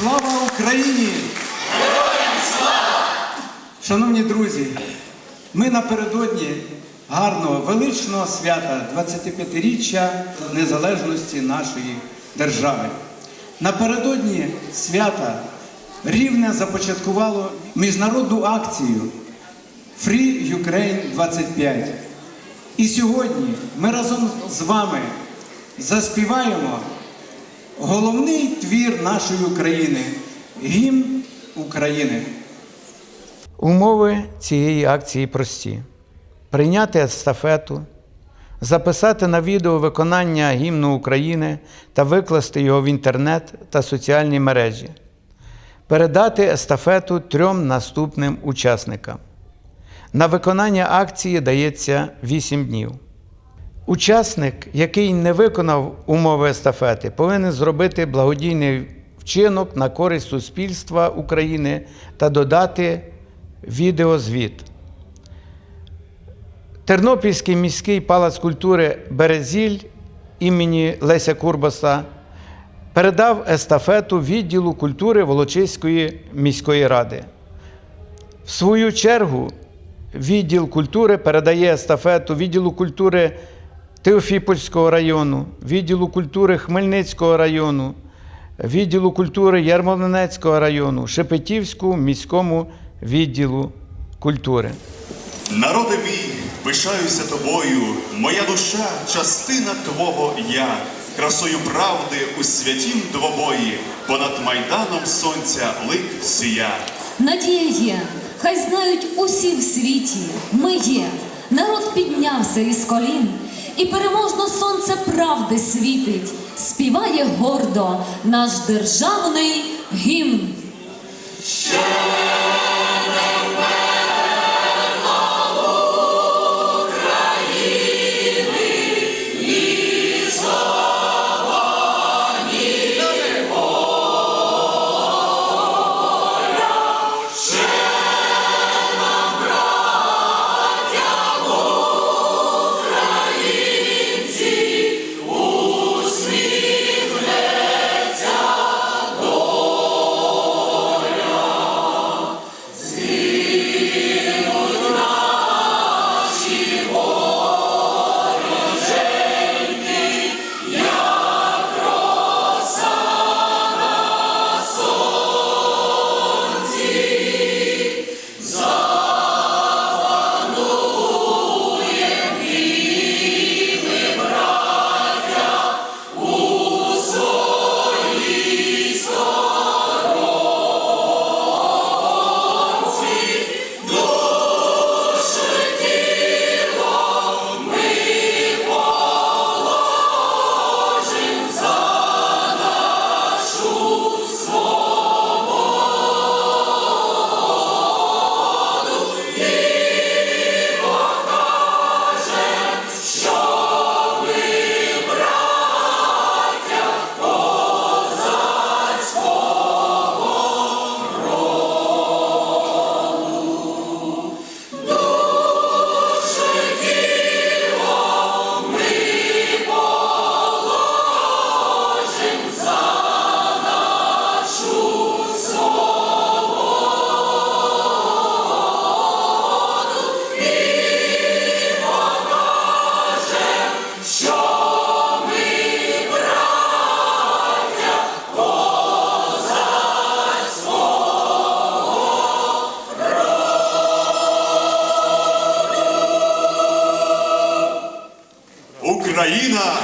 Слава Україні! Шановні друзі, ми напередодні гарного величного свята 25-річчя незалежності нашої держави. Напередодні свята Рівне започаткувало міжнародну акцію Free Ukraine 25. І сьогодні ми разом з вами заспіваємо головний твір нашої України гімн України. Умови цієї акції прості: прийняти естафету, записати на відео виконання гімну України та викласти його в інтернет та соціальні мережі, передати естафету трьом наступним учасникам. На виконання акції дається 8 днів. Учасник, який не виконав умови естафети, повинен зробити благодійний вчинок на користь суспільства України та додати відеозвіт. Тернопільський міський палац культури Березіль імені Леся Курбаса передав естафету відділу культури Волочиської міської ради. В свою чергу, відділ культури передає естафету відділу культури Теофіпольського району, відділу культури Хмельницького району, відділу культури Ярмолинецького району, Шепетівському міському відділу культури. Народи мій, пишаюся тобою, моя душа частина твого я, красою правди у святім двобої, понад майданом сонця лик сія. Надія є, хай знають усі в світі. Ми є. Народ піднявся із колін, і переможно сонце правди світить, співає гордо наш державний гімн. Україна!